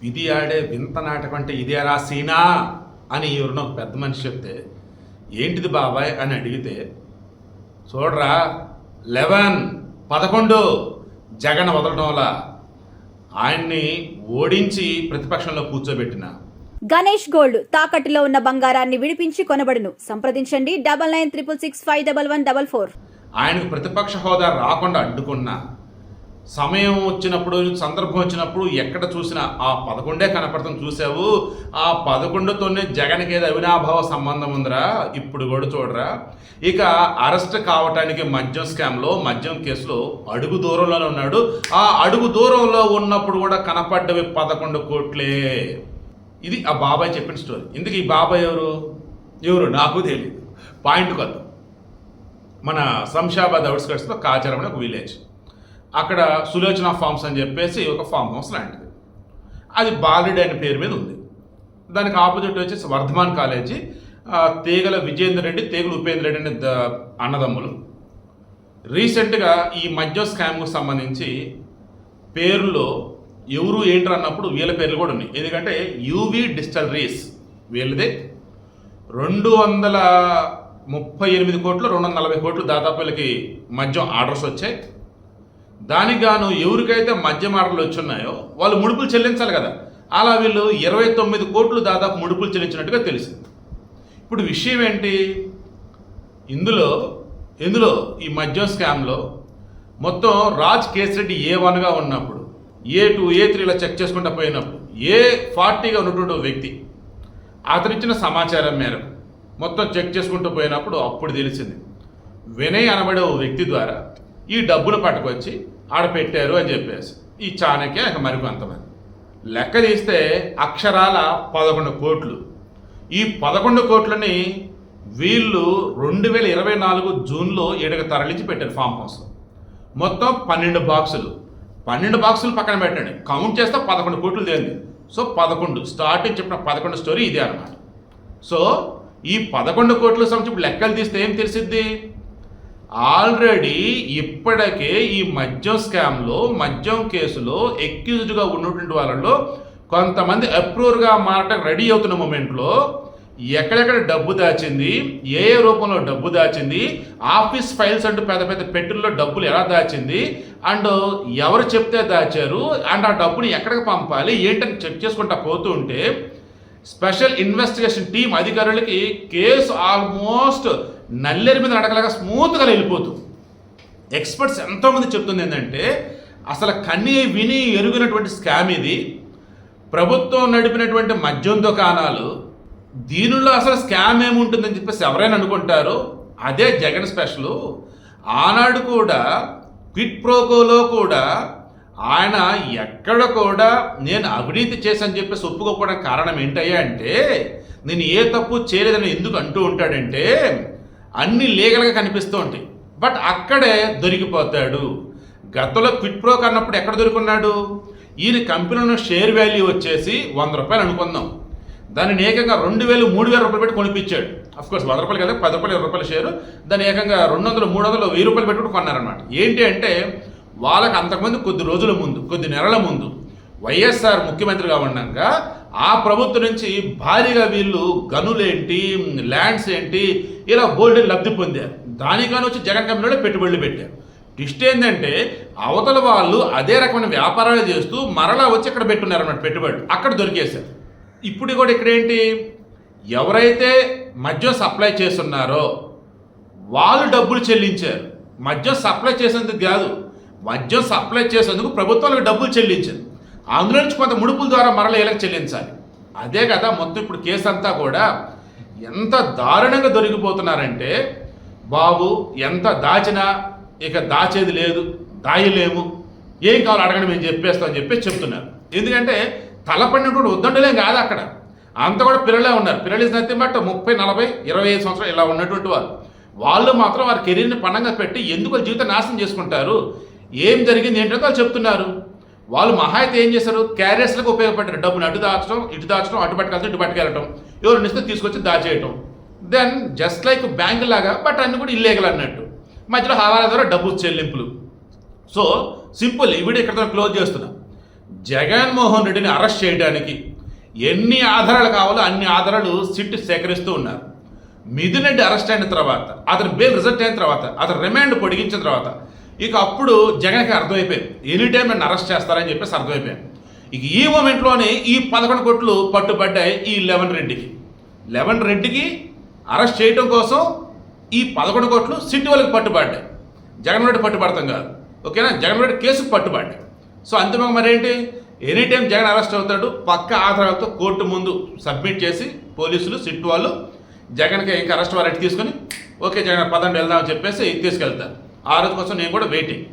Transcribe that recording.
ఇది ఆడే వింత నాటకం అంటే ఇదేరా సీనా? అని ఎవరినో ఒక పెద్ద మనిషి చెప్తే ఏంటిది బాబాయ్? అని అడిగితే చూడరా లెవెన్ పదకొండు జగన్ వదలడం వల్ల ఆయన్ని ఓడించి ప్రతిపక్షంలో కూర్చోబెట్టిన. గణేష్ గోల్డ్ తాకట్టులో ఉన్న బంగారాన్ని విడిపించి కొనబడును. సంప్రదించండి double nine triple six five double one double four. ఆయనకు ప్రతిపక్ష హోదా రాకుండా అడ్డుకున్నా సమయం వచ్చినప్పుడు సందర్భం వచ్చినప్పుడు ఎక్కడ చూసినా ఆ పదకొండే కనపడతాం చూసావు? ఆ పదకొండుతోనే జగన్కి ఏదో అవినాభావ సంబంధం ఉందిరా? ఇప్పుడు కూడా చూడరా? ఇక అరెస్ట్ కావటానికి మద్యం స్కామ్లో మద్యం కేసులో అడుగు దూరంలోనే ఉన్నాడు. ఆ అడుగు దూరంలో ఉన్నప్పుడు కూడా కనపడ్డవి పదకొండు కోట్లే. ఇది ఆ బాబాయ్ చెప్పిన స్టోరీ. ఇందుకు ఈ బాబాయ్ ఎవరు? ఎవరు? నాకు తెలియదు పాయింట్ కొద్దాం. మన శంషాబాద్ అవుట్స్కట్స్లో కాచారం అనే ఒక విలేజ్. అక్కడ సులోచన ఫార్మ్స్ అని చెప్పేసి ఒక ఫామ్ హౌస్ లాంటిది. అది బాలుడి అనే పేరు మీద ఉంది. దానికి ఆపోజిట్ వచ్చేసి వర్ధమాన్ కాలేజీ తీగల విజేందర్ రెడ్డి తీగల ఉపేంద్ర రెడ్డి అనే ద- అన్నదమ్ములు. రీసెంట్గా ఈ మద్యం స్కామ్కు సంబంధించి పేర్లో ఎవరు ఏంటర్ అన్నప్పుడు వీళ్ళ పేర్లు కూడా ఉన్నాయి. ఎందుకంటే యూవి డిస్టలరీస్ వీళ్ళదే. రెండు వందల ముప్పై ఎనిమిది కోట్లు రెండు వందల నలభై కోట్లు దాదాపు వీళ్ళకి మద్యం ఆర్డర్స్ వచ్చాయి. దానికి గాను ఎవరికైతే మద్యం ఆర్డర్లు వచ్చున్నాయో వాళ్ళు ముడుపులు చెల్లించాలి కదా. అలా వీళ్ళు ఇరవై తొమ్మిది కోట్లు దాదాపు ముడుపులు చెల్లించినట్టుగా తెలిసింది. ఇప్పుడు విషయం ఏంటి? ఇందులో ఇందులో ఈ మద్యం స్కామ్లో మొత్తం రాజ్ కేసిరెడ్డి ఏ వన్గా ఉన్నప్పుడు ఏ టూ ఏ త్రీ ఇలా చెక్ చేసుకుంటూ పోయినప్పుడు ఏ ఫార్టీగా ఉన్నటువంటి వ్యక్తి అతనిచ్చిన సమాచారం మేరకు మొత్తం చెక్ చేసుకుంటూ పోయినప్పుడు అప్పుడు తెలిసింది. వినయ్ అనబడే ఓ వ్యక్తి ద్వారా ఈ డబ్బులు పట్టుకొచ్చి ఆడ పెట్టారు అని చెప్పేసి. ఈ చాణక్య ఇక మరికొంతమంది లెక్క తీస్తే అక్షరాల పదకొండు కోట్లు. ఈ పదకొండు కోట్లని వీళ్ళు రెండు వేల ఇరవై నాలుగు జూన్లో ఏడుగా తరలించి పెట్టారు ఫామ్ హౌస్లో. మొత్తం పన్నెండు బాక్సులు. పన్నెండు బాక్సులు పక్కన పెట్టండి. కౌంట్ చేస్తే పదకొండు కోట్లు తేలింది సో పదకొండు. స్టార్టింగ్ చెప్పిన పదకొండు స్టోరీ ఇదే అన్నమాట. సో ఈ పదకొండు కోట్ల సంబంధించి ఇప్పుడు లెక్కలు తీస్తే ఏం తెలిసిద్ది? ఆల్రెడీ ఇప్పటికే ఈ మద్యం స్కామ్లో మద్యం కేసులో ఎక్యూజ్డ్గా ఉన్నటువంటి వాళ్ళలో కొంతమంది అప్రూవర్గా మారటం రెడీ అవుతున్న మూమెంట్లో ఎక్కడెక్కడ డబ్బు దాచింది ఏ ఏ రూపంలో డబ్బు దాచింది ఆఫీస్ ఫైల్స్ అంటూ పెద్ద పెద్ద పెట్టెల్లో డబ్బులు ఎలా దాచింది అండ్ ఎవరు చెప్తే దాచారు అండ్ ఆ డబ్బుని ఎక్కడికి పంపాలి ఏంటని చెక్ చేసుకుంటా పోతూ ఉంటే స్పెషల్ ఇన్వెస్టిగేషన్ టీం అధికారులకి కేసు ఆల్మోస్ట్ నల్లేరు మీద నడకలాగా స్మూత్గా వెళ్ళిపోతూ. ఎక్స్పర్ట్స్ ఎంతోమంది చెప్తుంది ఏంటంటే అసలు కన్ని విని ఎరుగినటువంటి స్కామ్ ఇది. ప్రభుత్వం నడిపినటువంటి మద్యం దుకాణాలు దీనిలో అసలు స్కామ్ ఏముంటుందని చెప్పేసి ఎవరైనా అనుకుంటారు? అదే జగన్ స్పెషల్ ఆనాడు కూడా క్విట్ ప్రోకోలో కూడా ఆయన ఎక్కడ కూడా నేను అవినీతి చేశాను చెప్పేసి ఒప్పుకోకపోవడానికి కారణం ఏంటయ్యా అంటే నేను ఏ తప్పు చేయలేదని ఎందుకు అంటూ ఉంటాడంటే అన్ని లీగల్గా కనిపిస్తూ ఉంటాయి. బట్ అక్కడే దొరికిపోతాడు. గతంలో క్విట్ ప్రో కన్నప్పుడు ఎక్కడ దొరుకున్నాడు? ఈయన కంపెనీలో షేర్ వాల్యూ వచ్చేసి వంద రూపాయలు అనుకుందాం. దానిని ఏకంగా రెండు వేలు మూడు వేల రూపాయలు పెట్టి కొనిపించాడు. అఫ్కోర్స్ వంద రూపాయలు కదా పది రూపాయలు ఇరవై రూపాయల షేరు. దాన్ని ఏకంగా రెండు వందలు మూడు వందలు వెయ్యి రూపాయలు పెట్టుకుని కొన్నారనమాట ఏంటి అంటే వాళ్ళకి అంతకుముందు కొద్ది రోజుల ముందు కొద్ది నెలల ముందు వైఎస్ఆర్ ముఖ్యమంత్రిగా ఉన్నాక ఆ ప్రభుత్వం నుంచి భారీగా వీళ్ళు గనులేంటి ల్యాండ్స్ ఏంటి ఇలా బోల్డ్ లబ్ధి పొందారు. దానికని వచ్చి జగన్ కంపెనీలో పెట్టుబడులు పెట్టారు. ట్విస్ట్ ఏంటంటే అవతల వాళ్ళు అదే రకమైన వ్యాపారాలు చేస్తూ మరలా వచ్చి ఇక్కడ పెట్టున్నారు అన్నమాట పెట్టుబడులు. అక్కడ దొరికేశారు. ఇప్పుడు కూడా ఇక్కడ ఏంటి? ఎవరైతే మద్యం సప్లై చేస్తున్నారో వాళ్ళు డబ్బులు చెల్లించారు. మద్యం సప్లై చేసేందుకు కాదు మద్యం సప్లై చేసేందుకు ప్రభుత్వాలకు డబ్బులు చెల్లించింది అందులో నుంచి కొంత ముడుపుల ద్వారా మరల ఇలా చెల్లించాలి. అదే కదా మొత్తం ఇప్పుడు కేసు అంతా కూడా ఎంత దారుణంగా దొరికిపోతున్నారంటే బాబు ఎంత దాచినా ఇక దాచేది లేదు దాయలేము. ఏం కావాలో అడగండి మేము చెప్పేస్తామని చెప్పేసి చెప్తున్నారు. ఎందుకంటే తలపడినటువంటి ఉద్దండలేం కాదు అక్కడ. అంత కూడా పిల్లలే ఉన్నారు. పిల్లలు ఇస్ నథింగ్ బట్ ముప్పై నలభై ఇరవై ఐదు సంవత్సరాలు ఇలా ఉన్నటువంటి వాళ్ళు వాళ్ళు మాత్రం వారి కెరీర్ని పణంగా పెట్టి ఎందుకు జీవితం నాశనం చేసుకుంటారు? ఏం జరిగింది ఏంటో వాళ్ళు చెప్తున్నారు. వాళ్ళు మహా అయితే ఏం చేశారు? క్యారియర్స్లకు ఉపయోగపడ్డారు. డబ్బులు అటు దాచడం ఇటు దాచడం అటు పట్టుకెళ్తాం ఇటు పట్టుకెళ్ళటం. ఎవరు నిస్తే తీసుకొచ్చి దాచేయటం. దెన్ జస్ట్ లైక్ బ్యాంక్ లాగా బట్ అన్ని కూడా ఇల్లీగల్ అన్నట్టు. మధ్యలో హవాలా ద్వారా డబ్బు చెల్లింపులు. సో సింపుల్ ఇవిడ ఇక్కడ క్లోజ్ చేస్తున్నా. జగన్మోహన్ రెడ్డిని అరెస్ట్ చేయడానికి ఎన్ని ఆధారాలు కావాలో అన్ని ఆధారాలు సిట్ సేకరిస్తూ ఉన్నారు. మిథున్ రెడ్డి అరెస్ట్ అయిన తర్వాత అతని బెయిల్ రిజల్ట్ అయిన తర్వాత అతని రిమాండ్ పొడిగించిన తర్వాత ఇక అప్పుడు జగన్కి అర్థమైపోయింది. ఎనీ టైం నన్ను అరెస్ట్ చేస్తారని చెప్పేసి అర్థమైపోయింది. ఇక ఈ మూమెంట్లోనే ఈ పదకొండు కోట్లు పట్టుబడ్డాయి ఈ లెవెన్ రెడ్డికి. లెవెన్ రెడ్డికి అరెస్ట్ చేయడం కోసం ఈ పదకొండు కోట్లు సిటీ వాళ్ళకి పట్టుబడ్డాయి. జగన్ రెడ్డి పట్టుబడతాం కాదు. ఓకేనా? జగన్ రెడ్డి కేసుకు పట్టుబడ్డాయి. సో అంతిమంగా మరేంటి? ఎనీ టైం జగన్ అరెస్ట్ అవుతాడు. పక్క ఆధారాలతో కోర్టు ముందు సబ్మిట్ చేసి పోలీసులు సిట్ వాళ్ళు జగన్కి ఇంకా అరెస్ట్ వారెంట్ తీసుకొని ఓకే జగన్ పదండి వెళ్దామని చెప్పేసి తీసుకెళ్తారు. ఆ రోజు కోసం నేను కూడా వెయిటింగ్